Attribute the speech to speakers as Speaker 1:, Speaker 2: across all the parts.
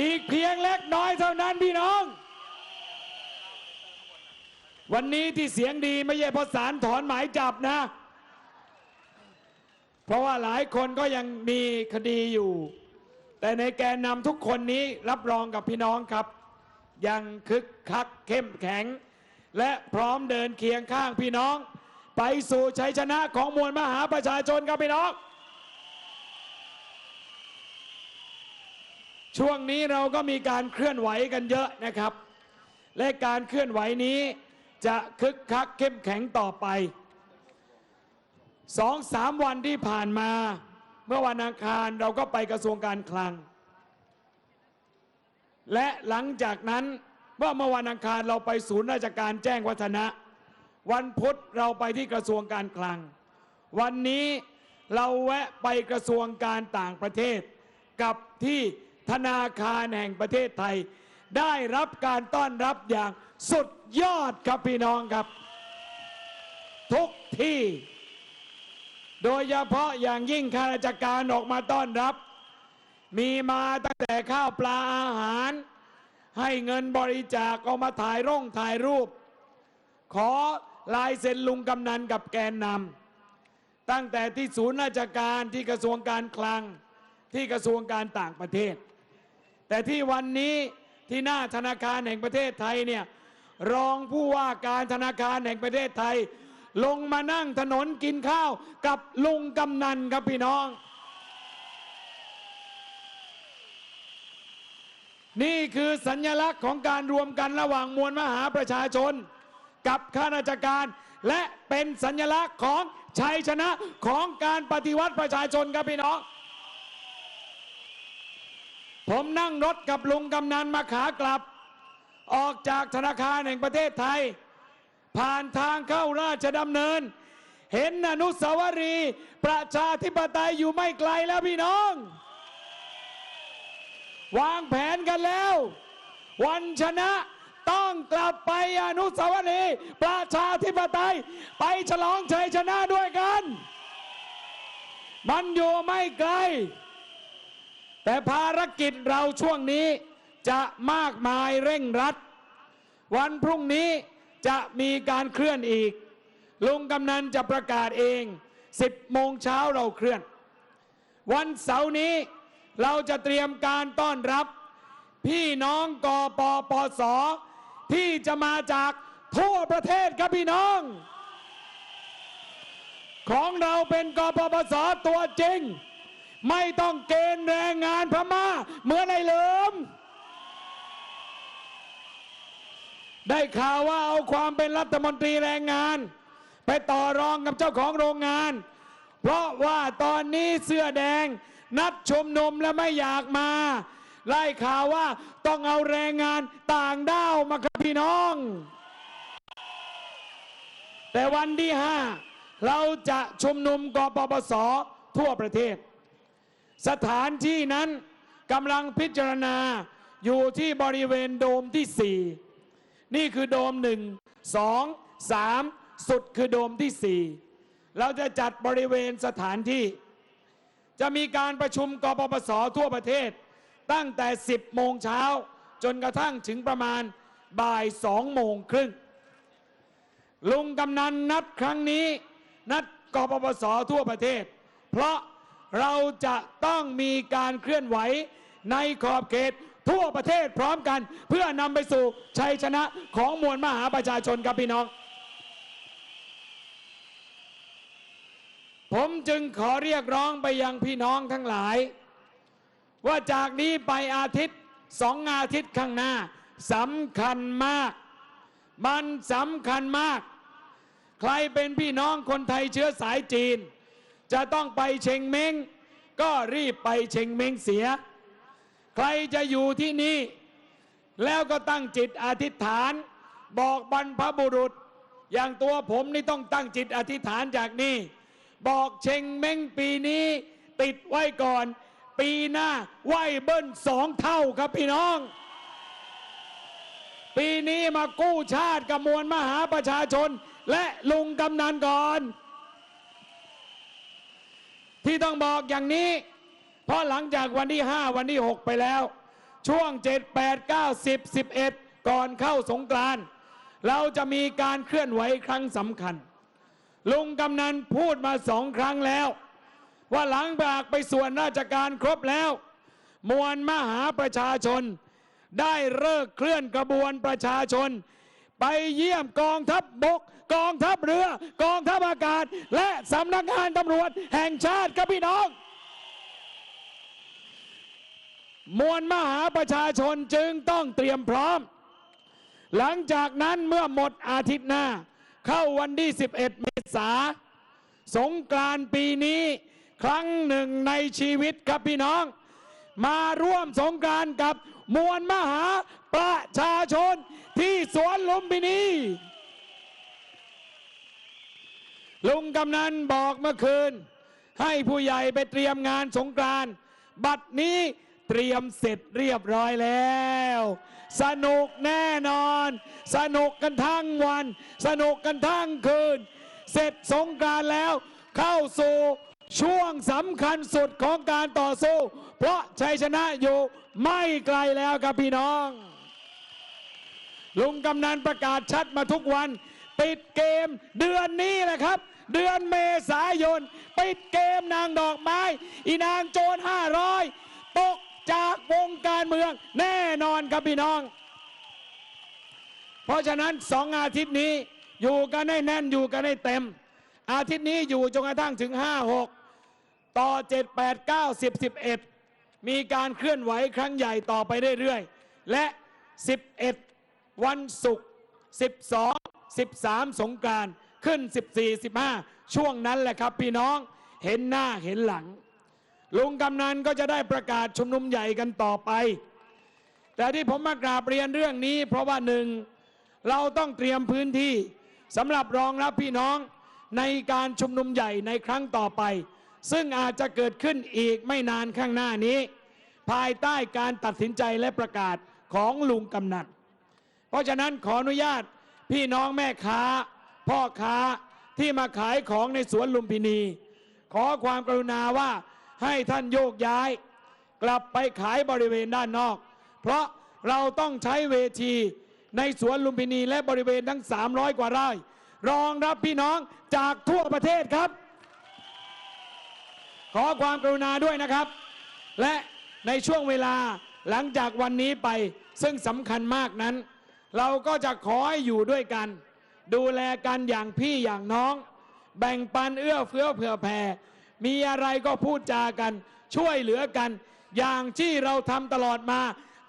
Speaker 1: อีกเพียงเล็กน้อยเท่านั้นพี่น้อง วันนี้ที่เสียงดีไม่ใช่เพราะศาลถอนหมายจับนะ เพราะว่าหลายคนก็ยังมีคดีอยู่ แต่ในแกนนำทุกคนนี้รับรองกับพี่น้องครับ ยังคึกคักเข้มแข็ง และพร้อมเดินเคียงข้างพี่น้อง ไปสู่ชัยชนะของมวลมหาประชาชนครับพี่น้อง ช่วงนี้เราก็มีการเคลื่อนไหวกันเยอะนะครับ และการเคลื่อนไหวนี้จะคึกคักเข้มแข็งต่อไปสองสามวันที่ผ่านมา เมื่อวันอังคารเราก็ไปกระทรวงการคลัง และหลังจากนั้นเมื่อเมื่อวันอังคารเราไปศูนย์ราชการแจ้งวัฒนะ วันพุธเราไปที่กระทรวงการคลัง วันนี้เราแวะไปกระทรวงการต่างประเทศกับที่ ธนาคารแห่งประเทศไทย ได้รับการต้อนรับอย่างสุดยอดครับพี่น้องครับ ทุกที่ โดยเฉพาะอย่างยิ่งข้าราชการออกมาต้อนรับ มีมาตั้งแต่ข้าวปลาอาหาร ให้เงินบริจาคเอามาถ่ายร่องถ่ายรูป ขอลายเซ็นลุงกำนันกับแกนนำตั้งแต่ที่ศูนย์ราชการที่กระทรวงการคลังที่กระทรวงการต่างประเทศ แต่ที่วันนี้ที่หน้าธนาคารแห่งประเทศไทยเนี่ยรองผู้ว่าการธนาคารแห่งประเทศไทย ลงมานั่งถนนกินข้าวกับลุงกำนันครับพี่น้อง นี่คือสัญลักษณ์ของการรวมกันระหว่างมวลมหาประชาชน กับข้าราชการ และเป็นสัญลักษณ์ของชัยชนะของการปฏิวัติประชาชนครับพี่น้อง ผมนั่งรถกับลุงกำนันมาขากลับ ออกจากธนาคารแห่งประเทศไทย ผ่านทางเข้าราชดำเนิน เห็นอนุสาวรีย์ประชาธิปไตยอยู่ไม่ไกลแล้วพี่น้อง วางแผนกันแล้ว วันชนะต้องกลับไปอนุสาวรีย์ประชาธิปไตย ไปฉลองชัยชนะด้วยกัน มันอยู่ไม่ไกล แต่ภารกิจเราช่วงนี้จะมากมายเร่งรัด วันพรุ่งนี้จะมีการเคลื่อนอีก ลุงกำนันจะประกาศเอง 10 โมงเช้าเราเคลื่อน วันเสาร์นี้เราจะเตรียมการต้อนรับ พี่น้องกปปสที่จะมาจากทั่วประเทศครับพี่น้อง ของเราเป็นกปปสตัวจริง ไม่ต้องเกณฑ์แรงงานพม่าเหมือนไอ้เหลิม ได้ข่าวว่าเอาความเป็นรัฐมนตรีแรงงาน ไปต่อรองกับเจ้าของโรงงาน เพราะว่าตอนนี้เสื้อแดงนัดชุมนุมและไม่อยากมาไล่ข่าวว่าต้องเอาแรงงานต่างด้าวมาครับพี่น้อง แต่วันที่ห้าเราจะชุมนุมกปปสทั่วประเทศ สถานที่นั้นกำลังพิจารณาอยู่ที่บริเวณโดมที่ 4 นี่คือโดม 1 2 3 สุดคือโดมที่ 4 เราจะจัดบริเวณสถานที่ จะมีการประชุมกปปสทั่วประเทศ ตั้งแต่ 10 โมงเช้า จนกระทั่งถึงประมาณบ่าย2โมงครึ่งลุงกำนันนัดครั้งนี้ นัดกปปสทั่วประเทศ เพราะ เราจะต้องมีการเคลื่อนไหวในขอบเขตทั่วประเทศพร้อมกัน เพื่อนำไปสู่ชัยชนะของมวลมหาประชาชนครับพี่น้อง ผมจึงขอเรียกร้องไปยังพี่น้องทั้งหลาย ว่าจากนี้ไปอาทิตย์สองอาทิตย์ข้างหน้าสำคัญมาก มันสำคัญมาก ใครเป็นพี่น้องคนไทยเชื้อสายจีน จะต้องไปเชงเม้ง ก็รีบไปเชงเม้งเสีย ใครจะอยู่ที่นี่ แล้วก็ตั้งจิตอธิษฐาน บอกบรรพบุรุษ อย่างตัวผมนี่ต้องตั้งจิตอธิษฐานจากนี่บอกเชงเม้งปีนี้ ติดไว้ก่อน ปีหน้าไหวเบิ้ลสองเท่าครับพี่น้อง ปีนี้มากู้ชาติกับมวลมหาประชาชน และลุงกำนันก่อน ที่ต้องบอกอย่างนี้ เพราะหลังจากวันที่ 5 วันที่ 6 ไปแล้ว ช่วง 7 8 9 10 11 ก่อนเข้าสงกรานต์เราจะมีการเคลื่อนไหวครั้งสำคัญ ลุงกำนันพูดมาสองครั้งแล้ว ว่าหลังจากไปส่วนราชการครบแล้ว มวลมหาประชาชน ได้เลิกเคลื่อนกระบวนประชาชน ไปเยี่ยมกองทัพบบก กองทัพเรือ กองทัพอากาศ และสำนักงานตำรวจแห่งชาติครับพี่น้อง มวลมหาประชาชนจึงต้องเตรียมพร้อม หลังจากนั้นเมื่อหมดอาทิตย์หน้า เข้าวันที่ 11 เมษาสงกรานต์ปีนี้ครั้งหนึ่งในชีวิตครับพี่น้อง มาร่วมสงกรานต์กับมวลมหาประชาชนที่สวนลุมพินี ลุงกำนันบอกเมื่อคืน ให้ผู้ใหญ่ไปเตรียมงานสงกรานต์บัดนี้เตรียมเสร็จเรียบร้อยแล้ว สนุกแน่นอน สนุกกันทั้งวัน สนุกกันทั้งคืน เสร็จสงกรานต์แล้ว เข้าสู่ช่วงสำคัญสุดของการต่อสู้ เพราะชัยชนะอยู่ไม่ไกลแล้วครับพี่น้อง ลุงกำนันประกาศชัดมาทุกวัน ปิดเกมเดือนนี้แหละครับ เดือนเมษายน ปิดเกมนางดอกไม้ อีนางโจร500 ตกจากวงการเมืองแน่นอนครับพี่น้อง เพราะฉะนั้นสองอาทิตย์นี้อยู่กันให้แน่นอยู่กันให้เต็ม อาทิตย์นี้อยู่จนกระทั่งถึง 5 6 ต่อ 7 8 9 10 11 มีการเคลื่อนไหวครั้งใหญ่ต่อไปเรื่อยๆ และ 11 วันศุกร์12 13 สงกรานต์ขึ้น 14 15 ช่วงนั้นแหละครับ พี่น้องเห็นหน้าเห็นหลัง ลุงกำนันก็จะได้ประกาศชุมนุมใหญ่กันต่อไป แต่ที่ผมมากราบเรียนเรื่องนี้ เพราะว่าหนึ่งเราต้องเตรียมพื้นที่สำหรับรองรับพี่น้องในการชุมนุมใหญ่ในครั้งต่อไป ซึ่งอาจจะเกิดขึ้นอีกไม่นานข้างหน้านี้ ภายใต้การตัดสินใจและประกาศของลุงกำนันเพราะฉะนั้นขออนุญาต พี่น้องแม่ค้า พ่อค้าที่มาขายของในสวนลุมพินี ขอความกรุณาว่าให้ท่านโยกย้าย กลับไปขายบริเวณด้านนอก เพราะเราต้องใช้เวทีในสวนลุมพินีและบริเวณทั้ง 300 กว่าไร่รองรับพี่น้องจากทั่วประเทศครับ ขอความกรุณาด้วยนะครับ และในช่วงเวลาหลังจากวันนี้ไปซึ่งสำคัญมากนั้น เราก็จะขอให้อยู่ด้วยกัน ดูแลกันอย่างพี่อย่างน้อง แบ่งปันเอื้อเฟื้อเผื่อแผ่ มีอะไรก็พูดจากัน ช่วยเหลือกัน อย่างที่เราทำตลอดมา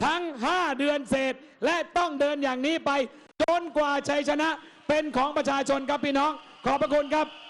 Speaker 1: ทั้ง 5 เดือนเศษ และต้องเดินอย่างนี้ไป จนกว่าชัยชนะเป็นของประชาชนครับพี่น้อง ขอบพระคุณครับ
Speaker 2: ครับ